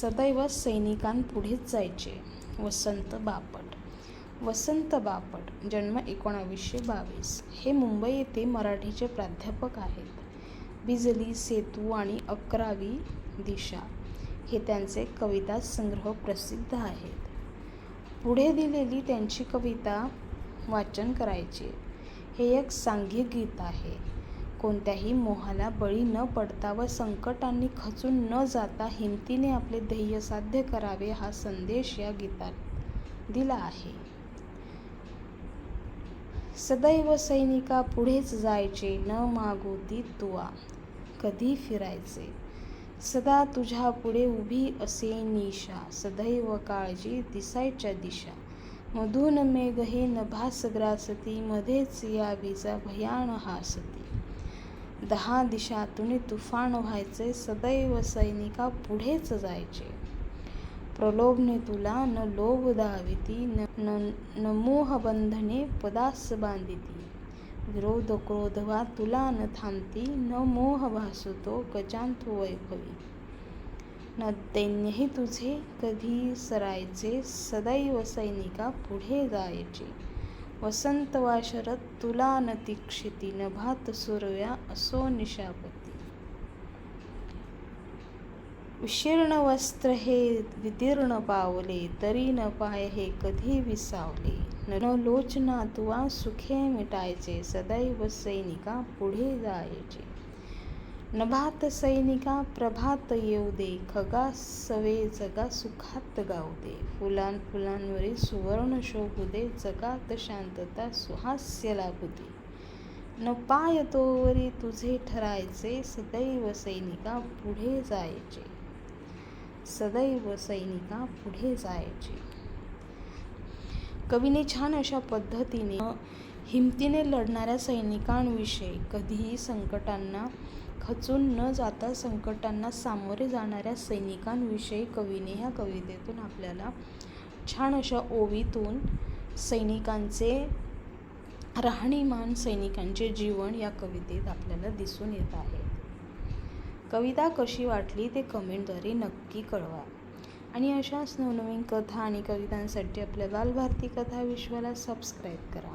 सदैव सैनिकांपुढेच जायचे. वसंत बापट. वसंत बापट जन्म एकोणावीसशे बावीस. हे मुंबई येथे मराठीचे प्राध्यापक आहेत. बिजली सेतू आणि अकरावी दिशा हे त्यांचे कविता संग्रह प्रसिद्ध आहेत. पुढे दिलेली त्यांची कविता वाचन करायचे हे एक सांघिक गीत आहे. कोणत्याही मोहाला बळी न पडता व संकटांनी खचून न जाता हिमतीने आपले ध्येय साध्य करावे हा संदेश या गीतात दिला आहे. सदैव सैनिका पुढेच जायचे न मागोती तुवा. कधी फिरायचे? सदा तुझ्या पुढे उभी असे निशा. सदैव काळजी दिसायच्या दिशा. मधून मेघ हे नभास ग्रासती मध्येच या विजा भयान हासती. दहा दिशातून तुफान व्हायचे सदैव सैनिका पुढेच जायचे. प्रलोभने तुला न लोभ दाविती न न मोह बंधने पदास बांधिती. विरोध क्रोधवा तुला न थांबती न मोह भासतो गजांत वैभवी. न दैन्यही तुझे कधी सरायचे सदैव सैनिका पुढे जायचे. वसंत वा शरद तुला न तीक्षिती नभात सुरव्या असो निशापती. विशीर्ण वस्त्र हे विदीर्ण पावले तरी न पाय हे कधी विसावले. न लोचना तुवा सुखे मिटायचे सदैव सैनिका पुढे जायचे. नभात सैनिका प्रभात येऊ दे. खगा सवे जगा सुखात गाऊ दे. फुलां फुलांवरील सुवर्ण शोभू दे. जगात शांतता सुहास्य लागू दे. न पाय तोवरी तुझे ठरायचे. सदैव सैनिका पुढे जायचे. सदैव सैनिका पुढे जायचे. कवीने छान अशा पद्धतीने हिमतीने लढणाऱ्या सैनिकांविषयी कधीही संकटांना खचून न जाता संकटांना सामोरे जाणाऱ्या सैनिकांविषयी कवीने ह्या कवितेतून आपल्याला छान अशा ओवीतून सैनिकांचे राहणीमान सैनिकांचे जीवन या कवितेत आपल्याला दिसून येत आहे. कविता कशी वाटली ते कमेंटद्वारे नक्की कळवा. आणि अशाच नवनवीन कथा आणि कवितांसाठी आपल्या बालभारती कथा विश्वाला सबस्क्राईब करा.